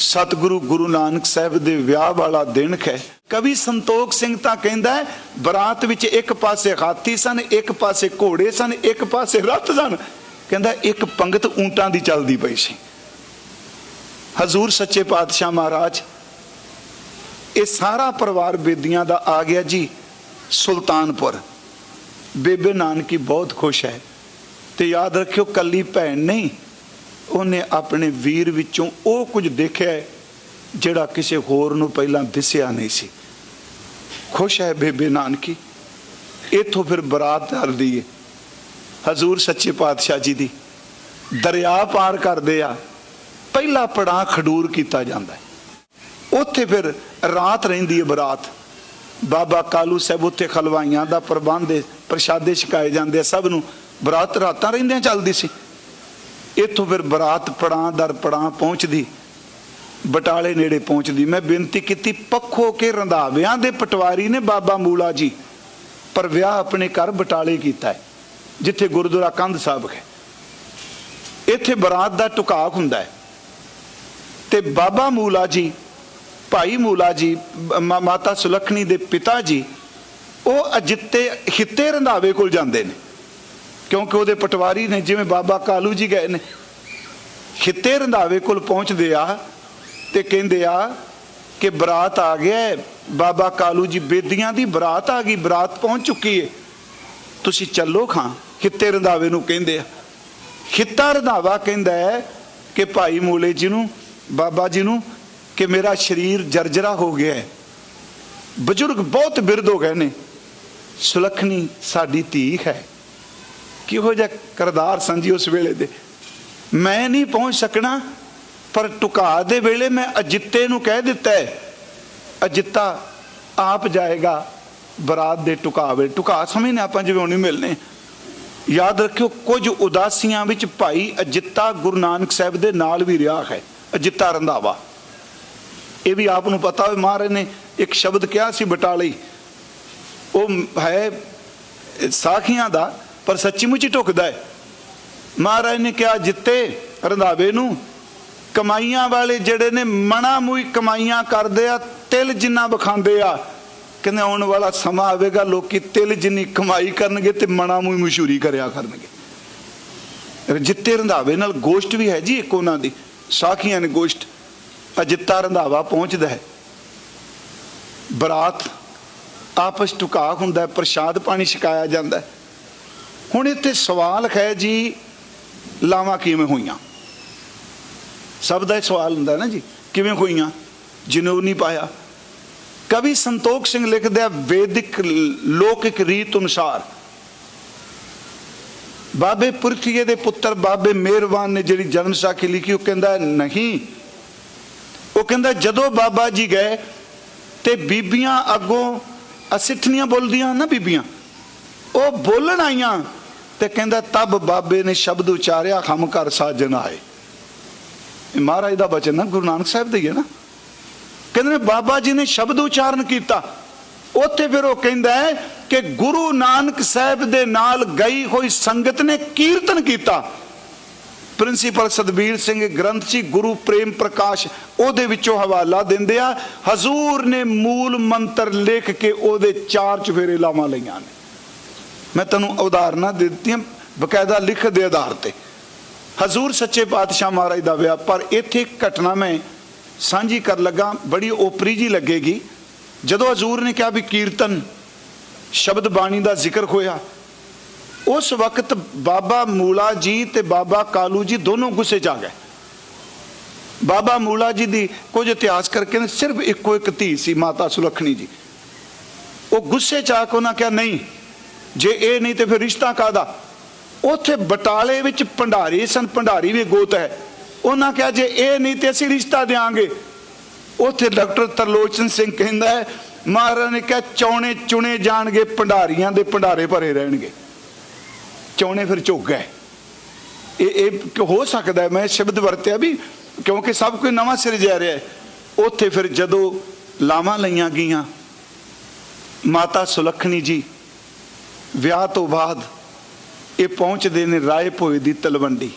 ਸਤਿਗੁਰੂ ਗੁਰੂ ਨਾਨਕ ਸਾਹਿਬ ਦੇ ਵਿਆਹ ਵਾਲਾ ਦਿਨ ਹੈ। ਕਵੀ ਸੰਤੋਖ ਸਿੰਘ ਤਾਂ ਕਹਿੰਦਾ ਹੈ, ਬਰਾਤ ਵਿੱਚ ਇੱਕ ਪਾਸੇ ਹਾਥੀ ਸਨ, ਇੱਕ ਪਾਸੇ ਘੋੜੇ ਸਨ, ਇੱਕ ਪਾਸੇ ਰੱਥ ਸਨ। ਕਹਿੰਦਾ, ਇੱਕ ਪੰਗਤ ਊਂਟਾਂ ਦੀ ਚੱਲਦੀ ਪਈ ਸੀ। ਹਜ਼ੂਰ ਸੱਚੇ ਪਾਤਸ਼ਾਹ ਮਹਾਰਾਜ, ਇਹ ਸਾਰਾ ਪਰਿਵਾਰ ਬੇਦੀਆਂ ਦਾ ਆ ਗਿਆ ਜੀ, ਸੁਲਤਾਨਪੁਰ। ਬੇਬੇ ਨਾਨਕੀ ਬਹੁਤ ਖੁਸ਼ ਹੈ। ਤੇ ਯਾਦ ਰੱਖਿਓ, ਕੱਲੀ ਭੈਣ ਨਹੀਂ ਉਹਨੇ ਆਪਣੇ ਵੀਰ ਵਿੱਚੋਂ ਉਹ ਕੁਝ ਦੇਖਿਆ ਜਿਹੜਾ ਕਿਸੇ ਹੋਰ ਨੂੰ ਪਹਿਲਾਂ ਦਿਸਿਆ ਨਹੀਂ ਸੀ। ਖੁਸ਼ ਹੈ ਬੇਬੇ ਨਾਨਕੀ, ਇਥੋਂ ਫਿਰ ਬਰਾਤ ਚੱਲਦੀ ਹੈ ਹਜ਼ੂਰ ਸੱਚੇ ਪਾਤਸ਼ਾਹ ਜੀ ਦੀ ਦਰਿਆ ਪਾਰ ਕਰਦੇ ਆ, ਪਹਿਲਾ ਪੜਾਅ ਖਡੂਰ ਕੀਤਾ ਜਾਂਦਾ ਹੈ। ਉੱਥੇ ਫਿਰ ਰਾਤ ਰਹਿੰਦੀ ਹੈ ਬਰਾਤ। ਬਾਬਾ ਕਾਲੂ ਸਾਹਿਬ ਉੱਥੇ ਖਲਵਾਈਆਂ ਦਾ ਪ੍ਰਬੰਧ ਪ੍ਰਸ਼ਾਦੇ ਛਕਾਏ ਜਾਂਦੇ ਆ, ਸਭ ਨੂੰ ਬਰਾਤ ਰਾਤਾਂ ਰਹਿੰਦਿਆਂ ਚੱਲਦੀ ਸੀ। ਇੱਥੋਂ ਫਿਰ ਬਰਾਤ ਪੜਾਂ, ਦਰ ਪੜਾਂ ਪਹੁੰਚਦੀ, ਬਟਾਲੇ ਨੇੜੇ ਪਹੁੰਚਦੀ। ਮੈਂ ਬੇਨਤੀ ਕੀਤੀ, ਪੱਖੋ ਕੇ ਰੰਧਾਵਿਆਂ ਦੇ ਪਟਵਾਰੀ ਨੇ ਬਾਬਾ ਮੂਲਾ ਜੀ, ਪਰ ਵਿਆਹ ਆਪਣੇ ਘਰ ਬਟਾਲੇ ਕੀਤਾ ਹੈ, ਜਿੱਥੇ ਗੁਰਦੁਆਰਾ ਕੰਧ ਸਾਹਿਬ ਹੈ। ਇੱਥੇ ਬਰਾਤ ਦਾ ਟੁਕਾਅ ਹੁੰਦਾ ਹੈ। ਤੇ ਬਾਬਾ ਮੂਲਾ ਜੀ, ਭਾਈ ਮੂਲਾ ਜੀ ਮਾਤਾ ਸੁਲੱਖਣੀ ਦੇ ਪਿਤਾ ਜੀ, ਉਹ ਅਜਿੱਤੇ, ਹਿੱਤੇ ਰੰਧਾਵੇ ਕੋਲ ਜਾਂਦੇ ਨੇ। ਕਿਉਂਕਿ ਉਹਦੇ ਪਟਵਾਰੀ ਨੇ ਜਿਵੇਂ ਬਾਬਾ ਕਾਲੂ ਜੀ ਗਏ ਨੇ, ਖਿੱਤੇ ਰੰਧਾਵੇ ਕੋਲ ਪਹੁੰਚਦੇ ਆ ਤੇ ਕਹਿੰਦੇ ਆ ਕਿ ਬਰਾਤ ਆ ਗਿਆ ਬਾਬਾ ਕਾਲੂ ਜੀ ਬੇਦੀਆਂ ਦੀ ਬਰਾਤ ਆ ਗਈ, ਬਰਾਤ ਪਹੁੰਚ ਚੁੱਕੀ ਹੈ। ਤੁਸੀਂ ਚੱਲੋ ਖਾਂ, ਖਿੱਤੇ ਰੰਧਾਵੇ ਨੂੰ ਕਹਿੰਦੇ ਆ। ਖਿੱਤਾ ਰੰਧਾਵਾ ਕਹਿੰਦਾ ਹੈ ਕਿ ਭਾਈ ਮੂਲੇ ਜੀ ਨੂੰ, ਬਾਬਾ ਜੀ ਨੂੰ ਕਿ ਮੇਰਾ ਸਰੀਰ ਜਰਜਰਾ ਹੋ ਗਿਆ ਹੈ। ਬਜ਼ੁਰਗ ਬਹੁਤ ਬਿਰਧ ਹੋ ਗਏ ਨੇ। ਸੁਲੱਖਣੀ ਸਾਡੀ ਧੀ ਹੈ। ਕਿਹੋ ਜਿਹਾ ਕਰਦਾਰ ਸੰਜੀ ਉਸ ਵੇਲੇ ਦੇ? ਮੈਂ ਨਹੀਂ ਪਹੁੰਚ ਸਕਣਾ, ਪਰ ਟੁਕਾ ਦੇ ਵੇਲੇ ਮੈਂ ਅਜਿੱਤੇ ਨੂੰ ਕਹਿ ਦਿੱਤਾ ਹੈ, ਅਜਿੱਤਾ ਆਪ ਜਾਏਗਾ ਬਰਾਤ ਦੇ ਟੁਕਾਵੇ ਟੁਕਾ ਸਮਝਨੇ ਆਪਾਂ ਜਿਵੇਂ ਹੁਣ ਮਿਲਨੇ ਯਾਦ ਰੱਖਿਓ, ਕੁਝ ਉਦਾਸੀਆਂ ਵਿੱਚ ਭਾਈ ਅਜਿੱਤਾ ਗੁਰੂ ਨਾਨਕ ਸਾਹਿਬ ਦੇ ਨਾਲ ਵੀ ਰਿਹਾ ਹੈ, ਅਜਿੱਤਾ ਰੰਧਾਵਾ। ਇਹ ਵੀ ਆਪ ਨੂੰ ਪਤਾ ਹੋਵੇ, ਮਹਾਰਾਜ ਨੇ ਇੱਕ ਸ਼ਬਦ ਕਿਹਾ ਸੀ ਬਟਾਲੀ। ਉਹ ਹੈ, ਸਾਖੀਆਂ ਦਾ ਪਰ ਸੱਚੀ ਮੁੱਚੀ ਢੁਕਦਾ ਹੈ। ਮਹਾਰਾਜ ਨੇ ਕਿਹਾ, ਜਿੱਤੇ ਰੰਧਾਵੇ ਨੂੰ। ਕਮਾਈਆਂ ਵਾਲੇ ਜਿਹੜੇ ਨੇ, ਮਣਾ ਮੂਈ ਕਮਾਈਆਂ ਕਰਦੇ ਆ, ਤਿਲ ਜਿੰਨਾ ਵਿਖਾਉਂਦੇ ਆ। ਕਹਿੰਦੇ, ਆਉਣ ਵਾਲਾ ਸਮਾਂ ਆਵੇਗਾ, ਲੋਕੀ ਤਿਲ ਜਿੰਨੀ ਕਮਾਈ ਕਰਨਗੇ ਤੇ ਮਣਾ ਮੂਈ ਮਸ਼ਹੂਰੀ ਕਰਿਆ ਕਰਨਗੇ। ਜਿੱਤੇ ਰੰਧਾਵੇ ਨਾਲ ਗੋਸ਼ਟ ਵੀ ਹੈ ਜੀ ਇੱਕ ਉਹਨਾਂ ਦੀ। ਸਾਖੀਆਂ ਨੇ ਗੋਸ਼ਟ। ਅਜਿੱਤਾ ਰੰਧਾਵਾ ਪਹੁੰਚਦਾ ਹੈ। ਬਰਾਤ ਆਪਸ ਟੁਕਾ ਹੁੰਦਾ ਪ੍ਰਸ਼ਾਦ ਪਾਣੀ ਛਕਾਇਆ ਜਾਂਦਾ ਹੈ। ਹੁਣ ਇੱਥੇ ਸਵਾਲ ਹੈ ਜੀ, ਲਾਵਾਂ ਕਿਵੇਂ ਹੋਈਆਂ? ਸਭ ਦਾ ਇਹ ਸਵਾਲ ਹੁੰਦਾ ਨਾ ਜੀ, ਕਿਵੇਂ ਹੋਈਆਂ? ਜਨੂ ਨਹੀਂ ਪਾਇਆ। ਕਵੀ ਸੰਤੋਖ ਸਿੰਘ ਲਿਖਦਾ ਵੈਦਿਕ ਲੋਕਿਕ ਰੀਤ ਅਨੁਸਾਰ। ਬਾਬੇ ਪੁਰਖੀਏ ਦੇ ਪੁੱਤਰ ਬਾਬੇ ਮਿਹਰਬਾਨ ਨੇ ਜਿਹੜੀ ਜਨਮ ਸਾਖੀ ਲਿਖੀ, ਉਹ ਕਹਿੰਦਾ, ਨਹੀਂ। ਉਹ ਕਹਿੰਦਾ, ਜਦੋਂ ਬਾਬਾ ਜੀ ਗਏ, ਤੇ ਬੀਬੀਆਂ ਅੱਗੋਂ ਅਸਿੱਠਣੀਆਂ ਬੋਲਦੀਆਂ ਨਾ ਬੀਬੀਆਂ, ਉਹ ਬੋਲਣ ਆਈਆਂ ਤੇ ਕਹਿੰਦਾ, ਤਬ ਬਾਬੇ ਨੇ ਸ਼ਬਦ ਉਚਾਰਿਆ, ਹਮ ਘਰ ਸਾਜਨ ਆਏ। ਇਹ ਮਹਾਰਾਜ ਦਾ ਬਚਨ ਨਾ, ਗੁਰੂ ਨਾਨਕ ਸਾਹਿਬ ਦਾ ਹੀ ਹੈ ਨਾ। ਕਹਿੰਦੇ ਨੇ, ਬਾਬਾ ਜੀ ਨੇ ਸ਼ਬਦ ਉਚਾਰਨ ਕੀਤਾ। ਉੱਥੇ ਫਿਰ ਉਹ ਕਹਿੰਦਾ ਹੈ ਕਿ ਗੁਰੂ ਨਾਨਕ ਸਾਹਿਬ ਦੇ ਨਾਲ ਗਈ ਹੋਈ ਸੰਗਤ ਨੇ ਕੀਰਤਨ ਕੀਤਾ। ਪ੍ਰਿੰਸੀਪਲ ਸਤਬੀਰ ਸਿੰਘ ਗ੍ਰੰਥ ਸੀ, ਗੁਰੂ ਪ੍ਰੇਮ ਪ੍ਰਕਾਸ਼ ਉਹਦੇ ਵਿੱਚੋਂ ਹਵਾਲਾ ਦਿੰਦੇ ਆ, ਹਜ਼ੂਰ ਨੇ ਮੂਲ ਮੰਤਰ ਲਿਖ ਕੇ ਉਹਦੇ ਚਾਰ ਚਫੇਰੇ ਲਾਵਾਂ ਲਈਆਂ ਨੇ। ਮੈਂ ਤੁਹਾਨੂੰ ਉਦਾਹਰਨਾਂ ਦੇ ਦਿੱਤੀਆਂ, ਬਕਾਇਦਾ ਲਿਖ ਦੇ ਆਧਾਰ ਤੇ। ਹਜ਼ੂਰ ਸੱਚੇ ਪਾਤਸ਼ਾਹ ਮਹਾਰਾਜ ਦਾ ਵਿਆਹ, ਪਰ ਇੱਥੇ ਇੱਕ ਘਟਨਾ ਮੈਂ ਸਾਂਝੀ ਕਰ ਲੱਗਾ, ਬੜੀ ਓਪਰੀ ਜੀ ਲੱਗੇਗੀ। ਜਦੋਂ ਹਜ਼ੂਰ ਨੇ ਕਿਹਾ ਵੀ ਕੀਰਤਨ, ਸ਼ਬਦ ਬਾਣੀ ਦਾ ਜ਼ਿਕਰ ਹੋਇਆ, ਉਸ ਵਕਤ ਬਾਬਾ ਮੂਲਾ ਜੀ ਤੇ ਬਾਬਾ ਕਾਲੂ ਜੀ ਦੋਨੋਂ ਗੁੱਸੇ 'ਚ ਆ ਗਏ। ਬਾਬਾ ਮੂਲਾ ਜੀ ਦੀ ਕੁਝ ਇਤਿਹਾਸ ਕਰਕੇ ਸਿਰਫ ਇੱਕੋ ਇੱਕ ਧੀ ਸੀ, ਮਾਤਾ ਸੁਲੱਖਣੀ ਜੀ। ਉਹ ਗੁੱਸੇ 'ਚ ਆ ਕੇ ਉਹਨਾਂ ਕਿਹਾ, ਨਹੀਂ ਜੇ ਇਹ ਨਹੀਂ ਤੇ ਫਿਰ ਰਿਸ਼ਤਾ ਕਾਦਾ ਉੱਥੇ ਬਟਾਲੇ ਵਿੱਚ ਭੰਡਾਰੀ ਸਨ, ਭੰਡਾਰੀ ਵੀ ਗੋਤ ਹੈ। ਉਹਨਾਂ ਕਿਹਾ, ਜੇ ਇਹ ਨਹੀਂ ਤੇ ਅਸੀਂ ਰਿਸ਼ਤਾ ਦੇਾਂਗੇ ਉੱਥੇ ਡਾਕਟਰ ਤਰਲੋਚਨ ਸਿੰਘ ਕਹਿੰਦਾ ਹੈ, ਮਹਾਰਾਜ ਨੇ ਕਿਹਾ, ਚੌਣੇ ਚੁਣੇ ਜਾਣਗੇ, ਭੰਡਾਰੀਆਂ ਦੇ ਭੰਡਾਰੇ ਭਰੇ ਰਹਿਣਗੇ। ਚੌਣੇ ਫਿਰ ਝੁੱਕ ਗਏ। ਇਹ ਇਹ ਹੋ ਸਕਦਾ ਮੈਂ ਸ਼ਬਦ ਵਰਤਿਆ ਵੀ, ਕਿਉਂਕਿ ਸਭ ਕੁਝ ਨਵਾਂ ਸਿਰ ਜਾ ਰਿਹਾ ਹੈ। ਉੱਥੇ ਫਿਰ ਜਦੋਂ ਲਾਵਾਂ ਲਈਆਂ ਗਈਆਂ, ਮਾਤਾ ਸੁਲੱਖਣੀ ਜੀ ਵਿਆਹ ਤੋਂ ਬਾਅਦ ਇਹ ਪਹੁੰਚਦੇ ਨੇ ਰਾਏ ਭੋਏ ਦੀ ਤਲਵੰਡੀ।